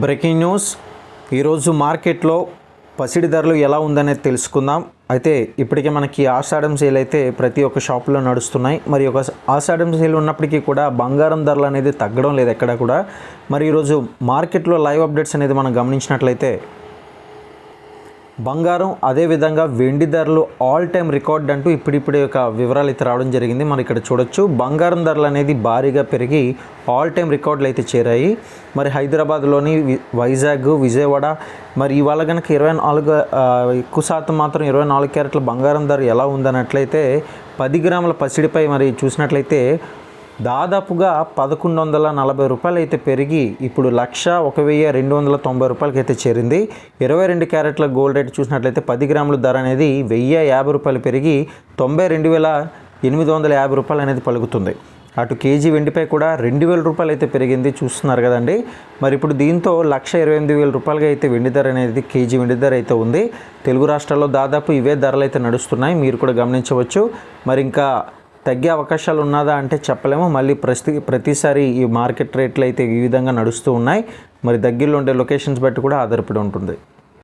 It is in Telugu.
Breaking news. ఈరోజు మార్కెట్లో పసిడి ధరలు ఎలా ఉందనేది తెలుసుకుందాం. అయితే ఇప్పటికే మనకి ఆషాఢం సేల్ అయితే ప్రతి ఒక్క షాపులో నడుస్తున్నాయి. మరి ఒక ఆషాఢం సేల్ ఉన్నప్పటికీ కూడా బంగారం ధరలు అనేది తగ్గడం లేదు ఎక్కడ కూడా. మరి ఈరోజు మార్కెట్లో లైవ్ అప్డేట్స్ అనేది మనం గమనించినట్లయితే బంగారం అదేవిధంగా వెండి ధరలు ఆల్ టైమ్ రికార్డ్ అంటూ ఇప్పుడిప్పుడే ఒక వివరాలు అయితే రావడం జరిగింది. మనం ఇక్కడ చూడొచ్చు. బంగారం ధరలు అనేది భారీగా పెరిగి ఆల్ టైమ్ రికార్డులు అయితే చేరాయి. మరి హైదరాబాద్లోని వైజాగ్ విజయవాడ మరి ఇవాళ కనుక ఇరవై నాలుగు ఎక్కువ శాతం మాత్రం ఇరవై నాలుగు క్యారెట్ల బంగారం ధర ఎలా ఉందన్నట్లయితే పది గ్రాముల పసిడిపై మరి చూసినట్లయితే దాదాపుగా పదకొండు వందల నలభై రూపాయలు అయితే పెరిగి ఇప్పుడు లక్ష ఒక వెయ్యి రెండు వందల తొంభై రూపాయలకి అయితే చేరింది. ఇరవై రెండు క్యారెట్ల గోల్డ్ రేట్ చూసినట్లయితే పది గ్రాముల ధర అనేది వెయ్యి యాభై రూపాయలు పెరిగి తొంభై రెండు వేల ఎనిమిది వందల యాభై రూపాయలు అనేది పలుకుతుంది. అటు కేజీ వెండిపై కూడా రెండు వేల రూపాయలు అయితే పెరిగింది చూస్తున్నారు కదండి. మరి ఇప్పుడు దీంతో లక్ష ఇరవై ఎనిమిది వేల రూపాయలుగా అయితే వెండి ధర అనేది కేజీ వెండి ధర అయితే ఉంది. తెలుగు రాష్ట్రాల్లో దాదాపు ఇవే ధరలు అయితే నడుస్తున్నాయి. మీరు కూడా గమనించవచ్చు. మరి ఇంకా తగ్గే అవకాశాలు ఉన్నదా అంటే చెప్పలేము. మళ్ళీ ప్రతి ప్రతిసారి ఈ మార్కెట్ రేట్లు అయితే ఈ విధంగా నడుస్తూ ఉన్నాయి. మరి దగ్గరలో ఉండే లొకేషన్స్ బట్టి కూడా ఆధారపడి ఉంటుంది.